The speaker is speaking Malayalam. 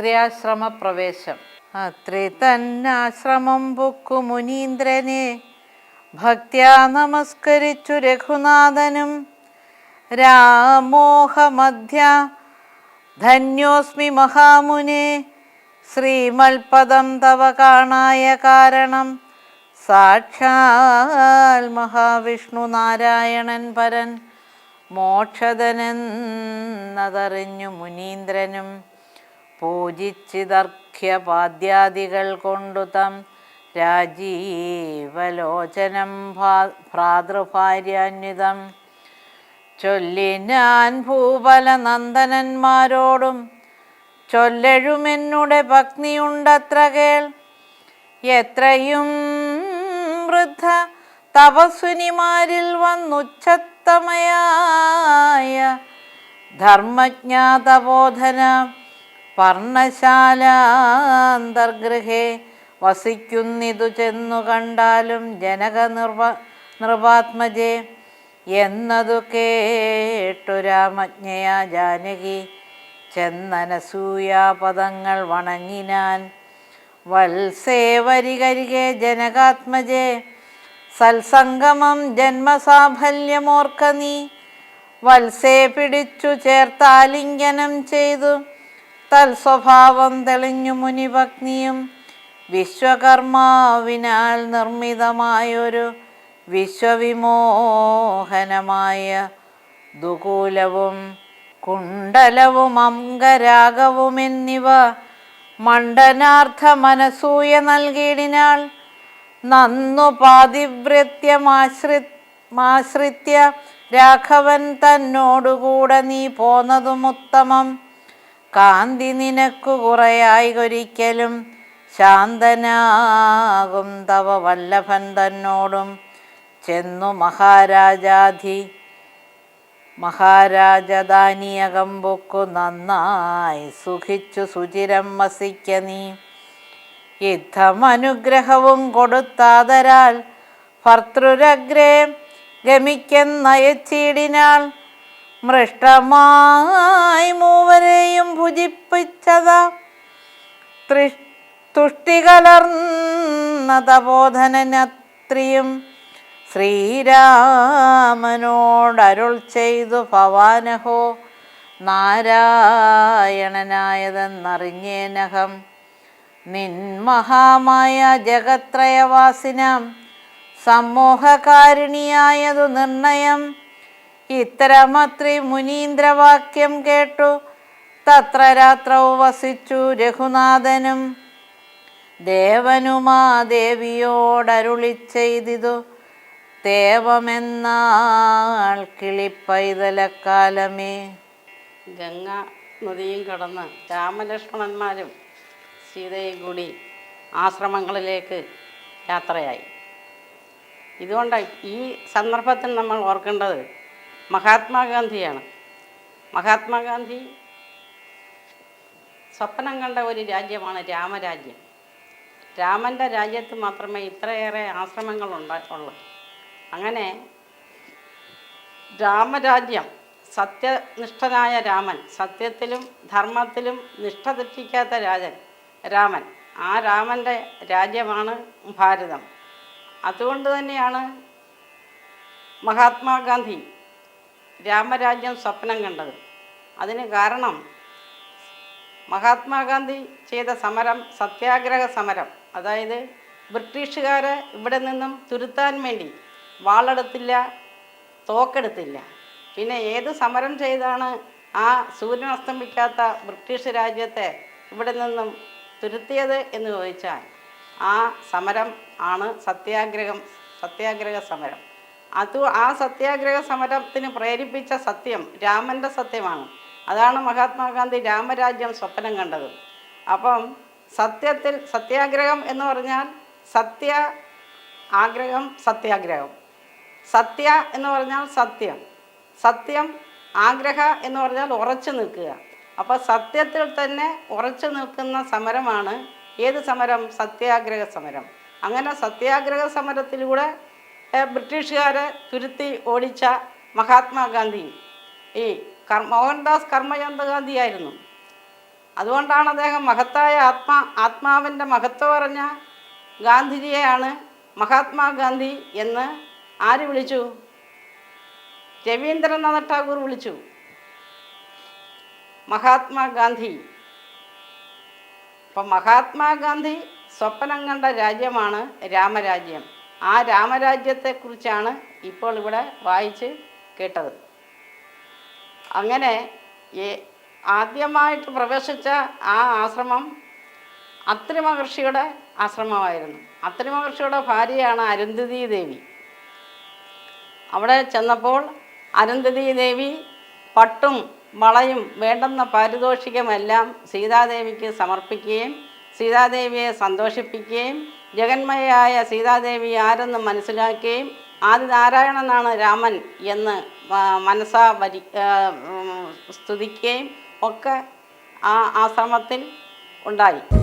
അത്രിയാശ്രമ പ്രവേശം അത്രി തന്നാശ്രമം പൊക്കു മുനീന്ദ്രനെ. ഭക്ത്യാ നമസ്കരിച്ചു രഘുനാഥനും. രാമോഹമധ്യ ധന്യോസ്മി മഹാമുനെ. ശ്രീമൽപദം തവ കാണായ കാരണം. സാക്ഷാൽ മഹാവിഷ്ണു നാരായണൻ പരൻ. മോക്ഷതനെന്നതറിഞ്ഞു മുനീന്ദ്രനും. പൂജിച്ചിതർഘ്യപാദ്യാദികൾ കൊണ്ടു തം രാജീവലോചനം ഭ്രാതൃഭാര്യാന്വിതം. ചൊല്ലിനാൻ ഭൂപല നന്ദനന്മാരോടും ചൊല്ലഴുമെന്നുടെ ഭക്തിയുണ്ടത്ര കേൾ. എത്രയും വൃദ്ധ തപസ്വിനിമാരിൽ വന്നുച്ചത്തമയായ ധർമ്മജ്ഞാതബോധന പർണശാലാന്തർഗൃഹേ വസിക്കുന്നിതു ചെന്നു കണ്ടാലും ജനക നിർവ നൃപാത്മജേ എന്നതു കേട്ടു രാമജ്ഞയാ ജാനകി. ചെന്നനസൂയാപദങ്ങൾ വണങ്ങിനാൻ വത്സേവരികരികെ ജനകാത്മജേ. സത്സംഗമം ജന്മസാഫല്യമോർക്ക നീ. വത്സേ പിടിച്ചു ചേർത്താലിംഗനം ചെയ്തു. തൽസ്വഭാവം തെളിഞ്ഞു മുനിഭഗ്നിയും വിശ്വകർമാവിനാൽ നിർമ്മിതമായൊരു വിശ്വവിമോഹനമായ ദുകൂലവും കുണ്ടലവും അംഗരാഗവും എന്നിവ മണ്ഡനാർത്ഥ മനസൂയ നൽകിയിടിനാൾ നന്നു പാതിവ്രത്യമാശ്രിത്യ രാഘവൻ തന്നോടുകൂടെ നീ പോന്നതും ഉത്തമം. കാന്തി നിനക്കു കുറയായി ഒരിക്കലും ശാന്തനാകും തവ വല്ലഭൻ തന്നോടും. ചെന്നു മഹാരാജാധി മഹാരാജധാനിയകമ്പൊക്കു നന്നായി സുഖിച്ചു സുചിരം വസിക്ക നീ. യുദ്ധമനുഗ്രഹവും കൊടുത്താതരാൽ ഭർത്തൃരഗ്രേ ഗമിക്കെന്നയച്ചിടിനാൾ മൃഷ്ടമായി മൂവരെയും ഭുജിപ്പിച്ചതാ. തൃ- തുഷ്ടി കലർന്നതബോധനത്രിയും ശ്രീരാമനോടരുൾ ചെയ്തു ഭവാനഹോ നാരായണനായതെന്നറിഞ്ഞേനഹം. നിൻ മഹാമായ ജഗത്രയവാസിനാം സമ്മോഹകാരിണിയായതു നിർണയം ഇത്തരമത്രി മുനീന്ദ്രവാക്യം കേട്ടു. തത്ര രാത്രവും വസിച്ചു രഘുനാഥനും. ദേവനുമാ ദേവിയോടരുളി ചെയ്തിതു. ദേവമെന്നാൾ കിളിപ്പൈതലക്കാലമേ. ഗംഗ നദിയും കടന്ന് രാമലക്ഷ്മണന്മാരും സീതയും കൂടി ആശ്രമങ്ങളിലേക്ക് യാത്രയായി. ഇതുകൊണ്ട് ഈ സന്ദർഭത്തിൽ നമ്മൾ ഓർക്കേണ്ടത് മഹാത്മാഗാന്ധിയാണ്. മഹാത്മാഗാന്ധി സ്വപ്നം കണ്ട ഒരു രാജ്യമാണ് രാമരാജ്യം. രാമന്റെ രാജ്യത്ത് മാത്രമേ ഇത്രയേറെ ആശ്രമങ്ങൾ ഉണ്ടാ ഉള്ളൂ. അങ്ങനെ രാമരാജ്യം സത്യനിഷ്ഠനായ രാമൻ സത്യത്തിലും ധർമ്മത്തിലും നിഷ്ഠ തെറ്റിക്കാത്ത രാജൻ രാമൻ. ആ രാമന്റെ രാജ്യമാണ് ഭാരതം. അതുകൊണ്ട് തന്നെയാണ് മഹാത്മാഗാന്ധി രാമരാജ്യം സ്വപ്നം കണ്ടത്. അതിന് കാരണം മഹാത്മാഗാന്ധി ചെയ്ത സമരം സത്യാഗ്രഹ സമരം. അതായത് ബ്രിട്ടീഷുകാരെ ഇവിടെ നിന്നും തുരുത്താൻ വേണ്ടി വാളെടുത്തില്ല തോക്കെടുത്തില്ല. പിന്നെ ഏത് സമരം ചെയ്താണ് ആ സൂര്യൻ അസ്തമിക്കാത്ത ബ്രിട്ടീഷ് രാജ്യത്തെ ഇവിടെ നിന്നും തുരുത്തിയത് എന്ന് ചോദിച്ചാൽ ആ സമരം ആണ് സത്യാഗ്രഹം സത്യാഗ്രഹ സമരം. അത് ആ സത്യാഗ്രഹ സമരത്തിന് പ്രേരിപ്പിച്ച സത്യം രാമന്റെ സത്യമാണ്. അതാണ് മഹാത്മാഗാന്ധി രാമരാജ്യം സ്വപ്നം കണ്ടത്. അപ്പം സത്യത്തിൽ സത്യാഗ്രഹം എന്ന് പറഞ്ഞാൽ സത്യ ആഗ്രഹം സത്യാഗ്രഹം. സത്യ എന്ന് പറഞ്ഞാൽ സത്യം. സത്യം ആഗ്രഹ എന്ന് പറഞ്ഞാൽ ഉറച്ചു നിൽക്കുക. അപ്പോൾ സത്യത്തിൽ തന്നെ ഉറച്ചു നിൽക്കുന്ന സമരമാണ് ഏത് സമരം? സത്യാഗ്രഹ സമരം. അങ്ങനെ സത്യാഗ്രഹ സമരത്തിലൂടെ ബ്രിട്ടീഷുകാരെ തുരുത്തി ഓടിച്ച മഹാത്മാഗാന്ധി. ഈ കർ മോഹൻദാസ് കർമ്മചന്ദ് ഗാന്ധിയായിരുന്നു. അതുകൊണ്ടാണ് അദ്ദേഹം മഹത്തായ ആത്മാ ആത്മാവിന്റെ മഹത്വം പറഞ്ഞ ഗാന്ധിജിയെയാണ് മഹാത്മാഗാന്ധി എന്ന് ആര് വിളിച്ചു? രവീന്ദ്രനാഥ ടാഗോർ വിളിച്ചു. മഹാത്മാഗാന്ധി. അപ്പം മഹാത്മാഗാന്ധി സ്വപ്നം കണ്ട രാജ്യമാണ് രാമരാജ്യം. ആ രാമരാജ്യത്തെക്കുറിച്ചാണ് ഇപ്പോൾ ഇവിടെ വായിച്ച് കേട്ടത്. അങ്ങനെ ആദ്യമായിട്ട് പ്രവേശിച്ച ആ ആശ്രമം അത്രി മഹർഷിയുടെ ആശ്രമമായിരുന്നു. അത്രി മഹർഷിയുടെ ഭാര്യയാണ് അരുന്ധതി ദേവി. അവിടെ ചെന്നപ്പോൾ അരുന്ധതി ദേവി പട്ടും വളയും വേണ്ടുന്ന പാരിതോഷികമെല്ലാം സീതാദേവിക്ക് സമർപ്പിക്കുകയും സീതാദേവിയെ സന്തോഷിപ്പിക്കുകയും ജഗന്മയായ സീതാദേവി ആരെന്ന് മനസ്സിലാക്കുകയും ആദിനാരായണനാണ് രാമൻ എന്ന് മനസ്സാ വരി സ്തുതിക്കുകയും ഒക്കെ ആ ആശ്രമത്തിൽ ഉണ്ടായി.